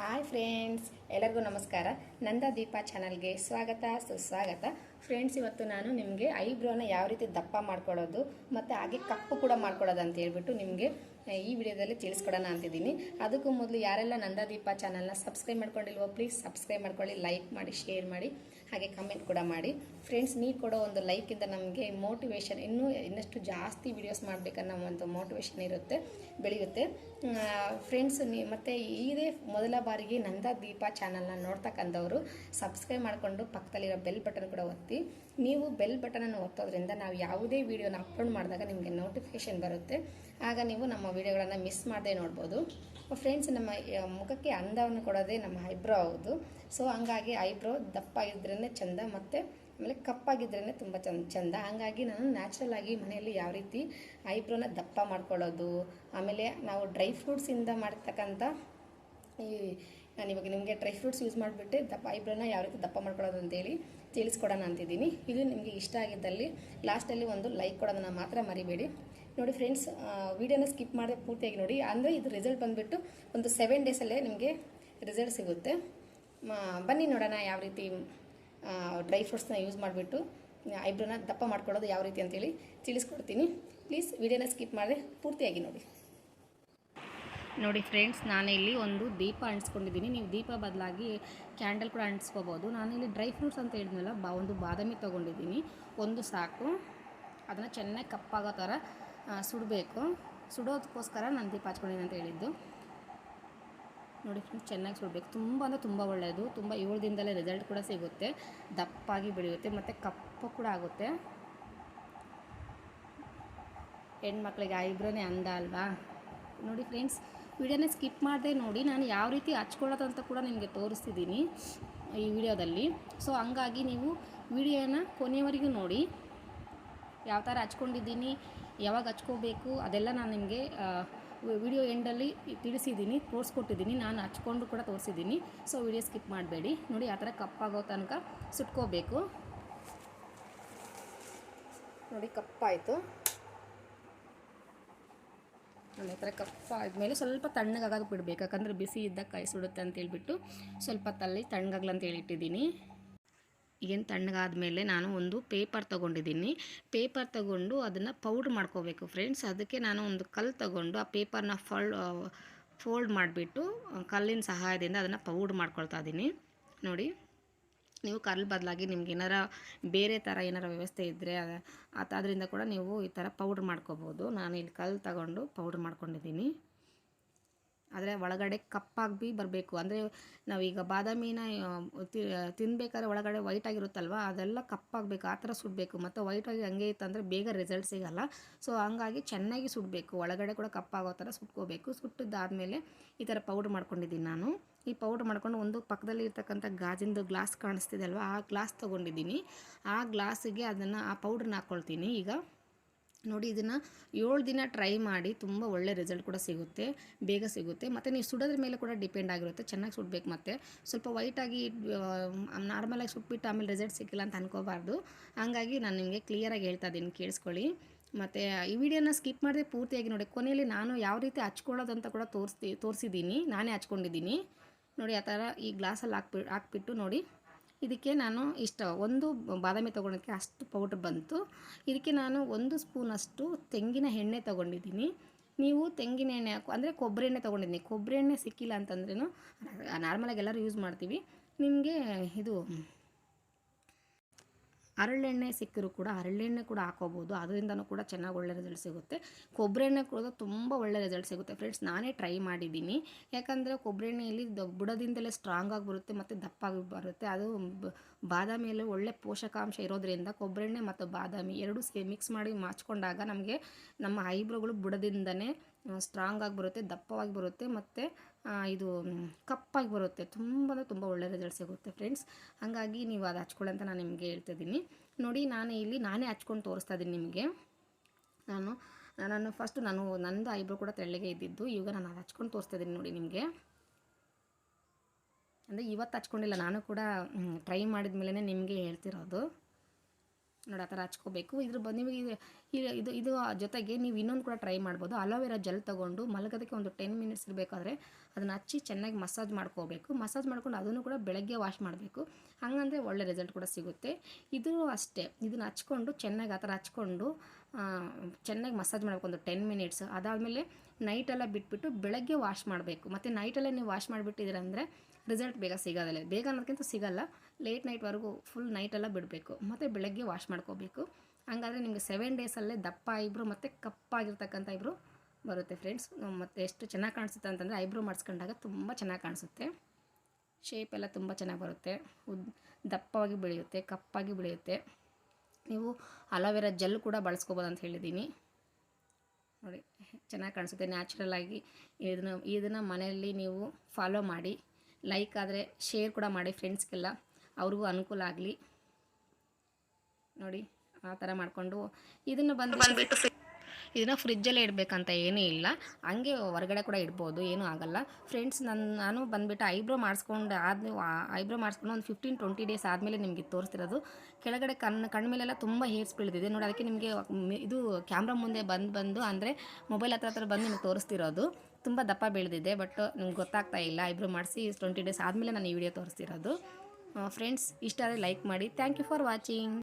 Hi friends, ಎಲ್ಲರಿಗೂ ನಮಸ್ಕಾರ. ನಂದ ದೀಪ ಚಾನಲ್ಗೆ ಸ್ವಾಗತ, ಸುಸ್ವಾಗತ. ಫ್ರೆಂಡ್ಸ್, ಇವತ್ತು ನಾನು ನಿಮಗೆ ಐಬ್ರೋನ ಯಾವ ರೀತಿ ದಪ್ಪ ಮಾಡ್ಕೊಳ್ಳೋದು ಮತ್ತು ಹಾಗೆ ಕಪ್ಪು ಕೂಡ ಮಾಡ್ಕೊಳ್ಳೋದು ಅಂತ ಹೇಳ್ಬಿಟ್ಟು ನಿಮಗೆ ಈ ವಿಡಿಯೋದಲ್ಲಿ ತಿಳಿಸ್ಕೊಡೋಣ ಅಂತಿದ್ದೀನಿ. ಅದಕ್ಕೂ ಮೊದಲು ಯಾರೆಲ್ಲ ನಂದ ದೀಪ ಚಾನಲ್ನ ಸಬ್ಸ್ಕ್ರೈಬ್ ಮಾಡ್ಕೊಂಡಿಲ್ವೋ ಪ್ಲೀಸ್ ಸಬ್ಸ್ಕ್ರೈಬ್ ಮಾಡ್ಕೊಳ್ಳಿ ಲೈಕ್ ಮಾಡಿ ಶೇರ್ ಮಾಡಿ. ಹಾಗೆ ಕಮೆಂಟ್ ಕೂಡ ಮಾಡಿ. ಫ್ರೆಂಡ್ಸ್ ನೀವು ಕೊಡೋ ಒಂದು ಲೈಕಿಂದ ನಮಗೆ ಮೋಟಿವೇಶನ್ ಇನ್ನೂ ಇನ್ನಷ್ಟು ಜಾಸ್ತಿ ವಿಡಿಯೋಸ್ ಮಾಡಬೇಕನ್ನೋ ಒಂದು ಮೋಟಿವೇಶನ್ ಇರುತ್ತೆ, ಬೆಳೆಯುತ್ತೆ. ಫ್ರೆಂಡ್ಸ್ ನೀ, ಮತ್ತು ಇದೇ ಮೊದಲ ಬಾರಿಗೆ ನಂದ ದೀಪ ಚಾನಲ್ನ ನೋಡ್ತಕ್ಕಂಥವ್ರು ಸಬ್ಸ್ಕ್ರೈಬ್ ಮಾಡಿಕೊಂಡು ಪಕ್ಕದಲ್ಲಿರೋ ಬೆಲ್ ಬಟನ್ ಕೂಡ ಒತ್ತಿ. ನೀವು ಬೆಲ್ ಬಟನನ್ನು ಒತ್ತೋದ್ರಿಂದ ನಾವು ಯಾವುದೇ ವೀಡಿಯೋನ ಅಪ್ಲೋಡ್ ಮಾಡಿದಾಗ ನಿಮಗೆ ನೋಟಿಫಿಕೇಶನ್ ಬರುತ್ತೆ. ಆಗ ನೀವು ನಮ್ಮ ವೀಡಿಯೋಗಳನ್ನು ಮಿಸ್ ಮಾಡದೆ ನೋಡ್ಬೋದು. ಫ್ರೆಂಡ್ಸ್ ನಮ್ಮ ಮುಖಕ್ಕೆ ಅಂದವನ್ನು ಕೊಡೋದೇ ನಮ್ಮ ಐಬ್ರೋ ಹೌದು. ಸೊ ಹಂಗಾಗಿ ಐಬ್ರೋ ದಪ್ಪ ಇದ್ರೇ ಚೆಂದ, ಮತ್ತು ಆಮೇಲೆ ಕಪ್ಪಾಗಿದ್ರೇ ತುಂಬ ಚಂದ ಚಂದ. ಹಾಗಾಗಿ ನಾನು ನ್ಯಾಚುರಲ್ ಆಗಿ ಮನೆಯಲ್ಲಿ ಯಾವ ರೀತಿ ಐಬ್ರೋನ ದಪ್ಪ ಮಾಡ್ಕೊಳ್ಳೋದು, ಆಮೇಲೆ ನಾವು ಡ್ರೈ ಫ್ರೂಟ್ಸಿಂದ ಮಾಡ್ತಕ್ಕಂಥ ಈ, ನಾನು ಇವಾಗ ನಿಮಗೆ ಡ್ರೈ ಫ್ರೂಟ್ಸ್ ಯೂಸ್ ಮಾಡಿಬಿಟ್ಟು ದಪ್ಪ, ಐಬ್ರೋನ ಯಾವ ರೀತಿ ದಪ್ಪ ಮಾಡ್ಕೊಳ್ಳೋದು ಅಂತೇಳಿ ತಿಳಿಸ್ಕೊಡೋಣ ಅಂತಿದ್ದೀನಿ. ಇದು ನಿಮಗೆ ಇಷ್ಟ ಆಗಿದ್ದಲ್ಲಿ ಲಾಸ್ಟಲ್ಲಿ ಒಂದು ಲೈಕ್ ಕೊಡೋದನ್ನು ಮಾತ್ರ ಮರಿಬೇಡಿ. ನೋಡಿ ಫ್ರೆಂಡ್ಸ್ ವೀಡಿಯೋನ ಸ್ಕಿಪ್ ಮಾಡದೆ ಪೂರ್ತಿಯಾಗಿ ನೋಡಿ. ಅಂದರೆ ಇದು ರಿಸಲ್ಟ್ ಬಂದುಬಿಟ್ಟು ಒಂದು ಸೆವೆನ್ ಡೇಸಲ್ಲೇ ನಿಮಗೆ ರಿಸಲ್ಟ್ ಸಿಗುತ್ತೆ. ಬನ್ನಿ ನೋಡೋಣ ಯಾವ ರೀತಿ ಡ್ರೈ ಫ್ರೂಟ್ಸ್ನ ಯೂಸ್ ಮಾಡಿಬಿಟ್ಟು ಐಬ್ರೋನ ದಪ್ಪ ಮಾಡ್ಕೊಳ್ಳೋದು ಯಾವ ರೀತಿ ಅಂತೇಳಿ ತಿಳಿಸ್ಕೊಡ್ತೀನಿ. ಪ್ಲೀಸ್ ವಿಡಿಯೋನ ಸ್ಕಿಪ್ ಮಾಡದೆ ಪೂರ್ತಿಯಾಗಿ ನೋಡಿ. ನೋಡಿ ಫ್ರೆಂಡ್ಸ್ ನಾನಿಲ್ಲಿ ಒಂದು ದೀಪ ಅಂಟಿಸ್ಕೊಂಡಿದ್ದೀನಿ. ನೀವು ದೀಪ ಬದಲಾಗಿ ಕ್ಯಾಂಡಲ್ ಕೂಡ ಅಂಟಿಸ್ಕೋಬೋದು. ಇಲ್ಲಿ ಡ್ರೈ ಫ್ರೂಟ್ಸ್ ಅಂತ ಹೇಳಿದ್ನಲ್ಲ, ಬಾ, ಒಂದು ಬಾದಾಮಿ ತೊಗೊಂಡಿದ್ದೀನಿ. ಒಂದು ಸಾಕು. ಅದನ್ನು ಚೆನ್ನಾಗಿ ಕಪ್ಪಾಗೋ ಥರ ಸುಡಬೇಕು. ಸುಡೋದಕ್ಕೋಸ್ಕರ ನಾನು ದೀಪ ಹಚ್ಕೊಂಡಿದ್ದೀನಿ ಅಂತ ಹೇಳಿದ್ದು. ನೋಡಿ ಫ್ರೆಂಡ್ಸ್ ಚೆನ್ನಾಗಿ ಸುಡಬೇಕು. ತುಂಬ ಅಂದರೆ ತುಂಬ ಒಳ್ಳೆಯದು ತುಂಬ ಏಳು ದಿನದಲ್ಲೇ ರಿಸಲ್ಟ್ ಕೂಡ ಸಿಗುತ್ತೆ. ದಪ್ಪಾಗಿ ಬೆಳೆಯುತ್ತೆ. ಮತ್ತು ಕಪ್ಪು ಕೂಡ ಆಗುತ್ತೆ. ಹೆಣ್ಮಕ್ಳಿಗೆ ಐಬ್ರೋನೇ ಅಂದ ಅಲ್ವಾ? ನೋಡಿ ಫ್ರೆಂಡ್ಸ್ ವಿಡಿಯೋನೇ ಸ್ಕಿಪ್ ಮಾಡದೆ ನೋಡಿ. ನಾನು ಯಾವ ರೀತಿ ಹಚ್ಕೊಳ್ಳೋದಂತ ಕೂಡ ನಿಮಗೆ ತೋರಿಸ್ತಿದ್ದೀನಿ ಈ ವಿಡಿಯೋದಲ್ಲಿ. ಸೊ ಹಂಗಾಗಿ ನೀವು ವಿಡಿಯೋನ ಕೊನೆಯವರೆಗೂ ನೋಡಿ. ಯಾವ ಥರ ಹಚ್ಕೊಂಡಿದ್ದೀನಿ ಯಾವಾಗ ಹಚ್ಕೋಬೇಕು ಅದೆಲ್ಲ ನಾನು ನಿಮಗೆ ವಿಡಿಯೋ ಎಂಡಲ್ಲಿ ತಿಳಿಸಿದ್ದೀನಿ, ತೋರಿಸ್ಕೊಟ್ಟಿದ್ದೀನಿ, ನಾನು ಹಚ್ಕೊಂಡು ಕೂಡ ತೋರಿಸಿದ್ದೀನಿ. ಸೊ ವಿಡಿಯೋ ಸ್ಕಿಪ್ ಮಾಡಬೇಡಿ. ನೋಡಿ, ಆ ಥರ ಕಪ್ಪಾಗೋ ತನಕ ಸುಟ್ಕೋಬೇಕು. ನೋಡಿ ಕಪ್ಪಾಯಿತು ನನ್ನ ಹತ್ರ ಕಪ್ಪ ಆದಮೇಲೆ ಸ್ವಲ್ಪ ತಣ್ಣಗಾಗ ಬಿಡಬೇಕು ಯಾಕಂದರೆ ಬಿಸಿ ಇದ್ದಾಗ ಕೈ ಸುಡುತ್ತೆ ಅಂತ ಹೇಳ್ಬಿಟ್ಟು ಸ್ವಲ್ಪ ತಲ್ಲಿ ತಣ್ಣಗಾಗ್ಲಂತ ಹೇಳಿಟ್ಟಿದ್ದೀನಿ. ಏನು ತಣ್ಣಗಾದ್ಮೇಲೆ ನಾನು ಒಂದು ಪೇಪರ್ ತೊಗೊಂಡಿದ್ದೀನಿ. ಪೇಪರ್ ತಗೊಂಡು ಅದನ್ನು ಪೌಡ್ರ್ ಮಾಡ್ಕೋಬೇಕು ಫ್ರೆಂಡ್ಸ್ ಅದಕ್ಕೆ ನಾನು ಒಂದು ಕಲ್ಲು ತಗೊಂಡು ಆ ಪೇಪರ್ನ ಫಲ್ ಫೋಲ್ಡ್ ಮಾಡಿಬಿಟ್ಟು ಕಲ್ಲಿನ ಸಹಾಯದಿಂದ ಅದನ್ನು ಪೌಡ್ರ್ ಮಾಡ್ಕೊಳ್ತಾ ಇದ್ದೀನಿ. ನೋಡಿ, ನೀವು ಕಲ್ಲು ಬದಲಾಗಿ ನಿಮ್ಗೆ ಏನಾರ ಬೇರೆ ಥರ ಏನಾರ ವ್ಯವಸ್ಥೆ ಇದ್ದರೆ ಅದು ಅದರಿಂದ ಕೂಡ ನೀವು ಈ ಥರ ಪೌಡ್ರ್ ಮಾಡ್ಕೋಬೋದು. ನಾನು ಇಲ್ಲಿ ಕಲ್ಲು ತಗೊಂಡು ಪೌಡ್ರ್ ಮಾಡ್ಕೊಂಡಿದ್ದೀನಿ. ಆದರೆ ಒಳಗಡೆ ಕಪ್ಪಾಗಿ ಬಿ ಬರಬೇಕು. ಅಂದರೆ ನಾವೀಗ ಬಾದಾಮಿನ ತಿನ್ಬೇಕಾದ್ರೆ ಒಳಗಡೆ ವೈಟ್ ಆಗಿರುತ್ತಲ್ವ, ಅದೆಲ್ಲ ಕಪ್ಪಾಗಬೇಕು, ಆ ಥರ ಸುಡಬೇಕು. ಮತ್ತು ವೈಟಾಗಿ ಹಂಗೆ ಇತ್ತಂದರೆ ಬೇಗ ರಿಸಲ್ಟ್ ಸಿಗಲ್ಲ. ಸೊ ಹಂಗಾಗಿ ಚೆನ್ನಾಗಿ ಸುಡಬೇಕು. ಒಳಗಡೆ ಕೂಡ ಕಪ್ಪಾಗೋ ಥರ ಸುಟ್ಕೋಬೇಕು. ಸುಟ್ಟಿದ್ದಾದಮೇಲೆ ಈ ಥರ ಪೌಡ್ರ್ ಮಾಡ್ಕೊಂಡಿದ್ದೀನಿ ನಾನು. ಈ ಪೌಡ್ರ್ ಮಾಡ್ಕೊಂಡು ಒಂದು ಪಕ್ಕದಲ್ಲಿ ಇರ್ತಕ್ಕಂಥ ಗಾಜಿಂದು ಗ್ಲಾಸ್ ಕಾಣಿಸ್ತಿದೆ ಅಲ್ವಾ, ಆ ಗ್ಲಾಸ್ ತೊಗೊಂಡಿದ್ದೀನಿ. ಆ ಗ್ಲಾಸಿಗೆ ಅದನ್ನು, ಆ ಪೌಡ್ರನ್ನ ಹಾಕ್ಕೊಳ್ತೀನಿ ಈಗ. ನೋಡಿ ಇದನ್ನು ಏಳು ದಿನ ಟ್ರೈ ಮಾಡಿ ತುಂಬ ಒಳ್ಳೆ ರಿಸಲ್ಟ್ ಕೂಡ ಸಿಗುತ್ತೆ, ಬೇಗ ಸಿಗುತ್ತೆ. ಮತ್ತು ನೀವು ಸುಡೋದ್ರ ಮೇಲೆ ಕೂಡ ಡಿಪೆಂಡ್ ಆಗಿರುತ್ತೆ, ಚೆನ್ನಾಗಿ ಸುಡಬೇಕು ಮತ್ತು. ಸ್ವಲ್ಪ ವೈಟಾಗಿ ನಾರ್ಮಲಾಗಿ ಸುಟ್ಬಿಟ್ಟು ಆಮೇಲೆ ರಿಸಲ್ಟ್ ಸಿಕ್ಕಿಲ್ಲ ಅಂತ ಅನ್ಕೋಬಾರ್ದು. ಹಾಗಾಗಿ ನಾನು ನಿಮಗೆ ಕ್ಲಿಯರಾಗಿ ಹೇಳ್ತಾ ಇದ್ದೀನಿ ಕೇಳಿಸ್ಕೊಳ್ಳಿ. ಮತ್ತು ಈ ವಿಡಿಯೋನ ಸ್ಕಿಪ್ ಮಾಡದೆ ಪೂರ್ತಿಯಾಗಿ ನೋಡಿ. ಕೊನೆಯಲ್ಲಿ ನಾನು ಯಾವ ರೀತಿ ಹಚ್ಕೊಳ್ಳೋದು ಅಂತ ಕೂಡ ತೋರಿಸ್ತಿ ತೋರಿಸಿದ್ದೀನಿ ನಾನೇ ಹಚ್ಕೊಂಡಿದ್ದೀನಿ ನೋಡಿ, ಆ ಥರ ಈ ಗ್ಲಾಸಲ್ಲಿ ಹಾಕ್ಬಿ, ಹಾಕ್ಬಿಟ್ಟು ನೋಡಿ. ಇದಕ್ಕೆ ನಾನು ಇಷ್ಟ, ಒಂದು ಬಾದಾಮಿ ತೊಗೊಳೋಕ್ಕೆ ಅಷ್ಟು ಪೌಡ್ರ್ ಬಂತು. ಇದಕ್ಕೆ ನಾನು ಒಂದು ಸ್ಪೂನಷ್ಟು ತೆಂಗಿನ ಎಣ್ಣೆ ತೊಗೊಂಡಿದ್ದೀನಿ. ನೀವು ತೆಂಗಿನ ಎಣ್ಣೆ ಹಾಕು, ಅಂದರೆ ಕೊಬ್ಬರಿ ಎಣ್ಣೆ ತೊಗೊಂಡಿದ್ದೀನಿ. ಕೊಬ್ಬರಿ ಎಣ್ಣೆ ಸಿಕ್ಕಿಲ್ಲ ಅಂತಂದ್ರೂ ನಾರ್ಮಲಾಗಿ ಎಲ್ಲರೂ ಯೂಸ್ ಮಾಡ್ತೀವಿ. ನಿಮಗೆ ಇದು ಹರಳೆಣ್ಣೆ ಸಿಕ್ಕರೂ ಕೂಡ ಹರಳೆಣ್ಣೆ ಕೂಡ ಹಾಕೋಬೋದು. ಅದರಿಂದನೂ ಕೂಡ ಚೆನ್ನಾಗಿ ಒಳ್ಳೆ ರಿಸಲ್ಟ್ ಸಿಗುತ್ತೆ. ಕೊಬ್ಬರಿ ಎಣ್ಣೆ ಕೂಡ ತುಂಬ ಒಳ್ಳೆ ರಿಸಲ್ಟ್ ಸಿಗುತ್ತೆ. ಫ್ರೆಂಡ್ಸ್ ನಾನೇ ಟ್ರೈ ಮಾಡಿದ್ದೀನಿ. ಯಾಕಂದರೆ ಕೊಬ್ಬರಿ ಎಣ್ಣೆಯಲ್ಲಿ ಬುಡದಿಂದಲೇ ಸ್ಟ್ರಾಂಗ್ ಆಗಿ ಬರುತ್ತೆ ಮತ್ತು ದಪ್ಪಾಗಿ ಬರುತ್ತೆ. ಅದು ಬಾದಾಮಿಯಲ್ಲಿ ಒಳ್ಳೆ ಪೋಷಕಾಂಶ ಇರೋದ್ರಿಂದ ಕೊಬ್ಬರಿ ಎಣ್ಣೆ ಮತ್ತು ಬಾದಾಮಿ ಎರಡು ಸೇ ಮಿಕ್ಸ್ ಮಾಡಿ ಮಾಚ್ಕೊಂಡಾಗ ನಮಗೆ ನಮ್ಮ ಐಬ್ರೋಗಳು ಬುಡದಿಂದನೇ ಸ್ಟ್ರಾಂಗ್ ಆಗಿ ಬರುತ್ತೆ, ದಪ್ಪವಾಗಿ ಬರುತ್ತೆ ಮತ್ತು ಇದು ಕಪ್ಪಾಗಿ ಬರುತ್ತೆ. ತುಂಬ ಅಂದರೆ ತುಂಬ ಒಳ್ಳೆ ರಿಸಲ್ಟ್ ಸಿಗುತ್ತೆ ಫ್ರೆಂಡ್ಸ್ ಹಾಗಾಗಿ ನೀವು ಅದು ಹಚ್ಕೊಳ್ಳಿ ಅಂತ ನಾನು ನಿಮಗೆ ಹೇಳ್ತಿದ್ದೀನಿ ನೋಡಿ, ನಾನು ಇಲ್ಲಿ ನಾನೇ ಹಚ್ಕೊಂಡು ತೋರಿಸ್ತಾ ಇದ್ದೀನಿ ನಿಮಗೆ. ನಾನು ನಾನು ಫಸ್ಟು ನಾನು, ನಂದು ಐಬ್ರೋ ಕೂಡ ತೆಳ್ಳಗೆ ಇದ್ದಿದ್ದು, ಈಗ ನಾನು ಅದು ಹಚ್ಕೊಂಡು ತೋರಿಸ್ತಾ ಇದ್ದೀನಿ ನೋಡಿ ನಿಮಗೆ. ಅಂದರೆ ಇವತ್ತು ಹಚ್ಕೊಂಡಿಲ್ಲ, ನಾನು ಕೂಡ ಟ್ರೈ ಮಾಡಿದ ಮೇಲೇ ನಿಮಗೆ ಹೇಳ್ತಿರೋದು. ನೋಡಿ ಆ ಥರ ಹಚ್ಕೋಬೇಕು. ಇದ್ರ ಬ, ನಿಮಗೆ ಇದು ಇದು- ಜೊತೆಗೆ ನೀವು ಇನ್ನೊಂದು ಕೂಡ ಟ್ರೈ ಮಾಡ್ಬೋದು. ಅಲೋವೆರಾ ಜೆಲ್ ತೊಗೊಂಡು ಮಲಗೋದಕ್ಕೆ ಒಂದು ಟೆನ್ ಮಿನಿಟ್ಸ್ ಇರಬೇಕಾದ್ರೆ ಅದನ್ನು ಹಚ್ಚಿ ಚೆನ್ನಾಗಿ ಮಸಾಜ್ ಮಾಡ್ಕೋಬೇಕು. ಮಸಾಜ್ ಮಾಡ್ಕೊಂಡು ಅದನ್ನು ಕೂಡ ಬೆಳಗ್ಗೆ ವಾಶ್ ಮಾಡಬೇಕು. ಹಾಗಂದರೆ ಒಳ್ಳೆ ರಿಸಲ್ಟ್ ಕೂಡ ಸಿಗುತ್ತೆ. ಇದು ಅಷ್ಟೇ. ಇದನ್ನು ಹಚ್ಕೊಂಡು ಚೆನ್ನಾಗಿ ಆ ಥರ ಹಚ್ಕೊಂಡು ಚೆನ್ನಾಗಿ ಮಸಾಜ್ ಮಾಡಬೇಕು, ಒಂದು ಟೆನ್ ಮಿನಿಟ್ಸ್ ಅದಾದಮೇಲೆ ನೈಟೆಲ್ಲ ಬಿಟ್ಬಿಟ್ಟು ಬೆಳಗ್ಗೆ ವಾಶ್ ಮಾಡಬೇಕು. ಮತ್ತು ನೈಟಲ್ಲೇ ನೀವು ವಾಶ್ ಮಾಡಿಬಿಟ್ಟಿದ್ದೀರಂದರೆ ರಿಸಲ್ಟ್ ಬೇಗ ಸಿಗೋದಿಲ್ಲ. ಬೇಗ ಅನ್ನೋದಕ್ಕಿಂತ ಸಿಗೋಲ್ಲ. ಲೇಟ್ ನೈಟ್ವರೆಗೂ ಫುಲ್ ನೈಟೆಲ್ಲ ಬಿಡಬೇಕು. ಮತ್ತು ಬೆಳಗ್ಗೆ ವಾಶ್ ಮಾಡ್ಕೋಬೇಕು. ಹಂಗಾದ್ರೆ ನಿಮಗೆ ಸೆವೆನ್ ಡೇಸಲ್ಲೇ ದಪ್ಪ ಐಬ್ರೋ ಮತ್ತು ಕಪ್ಪಾಗಿರ್ತಕ್ಕಂಥ ಐಬ್ರೋ ಬರುತ್ತೆ ಫ್ರೆಂಡ್ಸ್ ಮತ್ತು ಎಷ್ಟು ಚೆನ್ನಾಗಿ ಕಾಣಿಸುತ್ತೆ ಅಂತಂದರೆ ಐಬ್ರೋ ಮಾಡಿಸ್ಕೊಂಡಾಗ ತುಂಬ ಚೆನ್ನಾಗಿ ಕಾಣಿಸುತ್ತೆ. ಶೇಪ್ ಎಲ್ಲ ತುಂಬ ಚೆನ್ನಾಗಿ ಬರುತ್ತೆ. ಉದ್, ದಪ್ಪವಾಗಿ ಬೆಳೆಯುತ್ತೆ, ಕಪ್ಪಾಗಿ ಬೆಳೆಯುತ್ತೆ. ನೀವು ಅಲೋವೆರಾ ಜೆಲ್ ಕೂಡ ಬಳಸ್ಕೋಬೋದು ಅಂತ ಹೇಳಿದ್ದೀನಿ. ನೋಡಿ, ಚೆನ್ನಾಗಿ ಕಾಣಿಸುತ್ತೆ. ನ್ಯಾಚುರಲ್ ಆಗಿ ಇದನ್ನು ಇದನ್ನು ಮನೆಯಲ್ಲಿ ನೀವು ಫಾಲೋ ಮಾಡಿ ಲೈಕ್ ಆದರೆ ಶೇರ್ ಕೂಡ ಮಾಡಿ ಫ್ರೆಂಡ್ಸ್ಗೆಲ್ಲ ಅವ್ರಿಗೂ ಅನುಕೂಲ ಆಗಲಿ. ನೋಡಿ, ಆ ಥರ ಮಾಡಿಕೊಂಡು ಇದನ್ನು ಬಂದು ಇದನ್ನು ಫ್ರಿಜ್ಜಲ್ಲೇ ಇಡಬೇಕಂತ ಏನೂ ಇಲ್ಲ. ಹಂಗೆ ಹೊರಗಡೆ ಕೂಡ ಇಡ್ಬೋದು, ಏನೂ ಆಗಲ್ಲ. ಫ್ರೆಂಡ್ಸ್ ನನ್ನ ನಾನು ಬಂದುಬಿಟ್ಟು ಐಬ್ರೋ ಮಾಡಿಸ್ಕೊಂಡು ಆದ ಐಬ್ರೋ ಮಾಡಿಸ್ಕೊಂಡು ಒಂದು ಫಿಫ್ಟೀನ್ ಟ್ವೆಂಟಿ ಡೇಸ್ ಆದಮೇಲೆ ನಿಮಗೆ ತೋರಿಸ್ತಿರೋದು ಕೆಳಗಡೆ ಕಣ್ಣು ಮೇಲೆಲ್ಲ ತುಂಬ ಹೇರ್ಸ್ ಬೀಳ್ತಿದೆ ನೋಡಿ, ಅದಕ್ಕೆ ನಿಮಗೆ ಇದು ಕ್ಯಾಮ್ರಾ ಮುಂದೆ ಬಂದು ಬಂದು ಅಂದರೆ ಮೊಬೈಲ್ ಹತ್ರ ಹತ್ರ ಬಂದು ನಿಮಗೆ ತೋರಿಸ್ತಿರೋದು. ತುಂಬ ದಪ್ಪ ಬೀಳ್ದಿದೆ ಬಟ್ ನಿಮ್ಗೆ ಗೊತ್ತಾಗ್ತಾ ಇಲ್ಲ. ಐಬ್ರೋ ಮಾಡಿಸಿ ಟ್ವೆಂಟಿ ಡೇಸ್ ಆದಮೇಲೆ ನಾನು ಈ ವಿಡಿಯೋ ತೋರಿಸ್ತಿರೋದು. ಫ್ರೆಂಡ್ಸ್ ಇಷ್ಟ ಆದರೆ ಲೈಕ್ ಮಾಡಿ. Thank you for watching